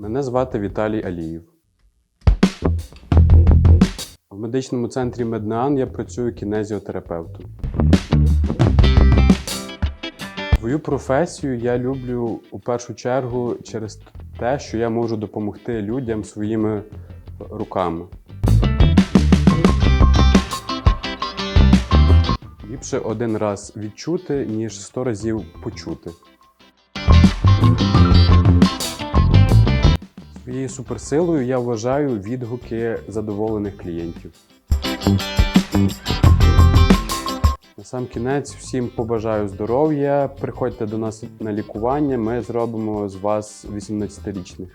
Мене звати Віталій Алієв. В медичному центрі Меднеан я працюю кінезіотерапевтом. Свою професію я люблю у першу чергу через те, що я можу допомогти людям своїми руками. Ліпше один раз відчути, ніж сто разів почути. Своєю суперсилою я вважаю відгуки задоволених клієнтів. На сам кінець всім побажаю здоров'я. Приходьте до нас на лікування. Ми зробимо з вас 18-річних.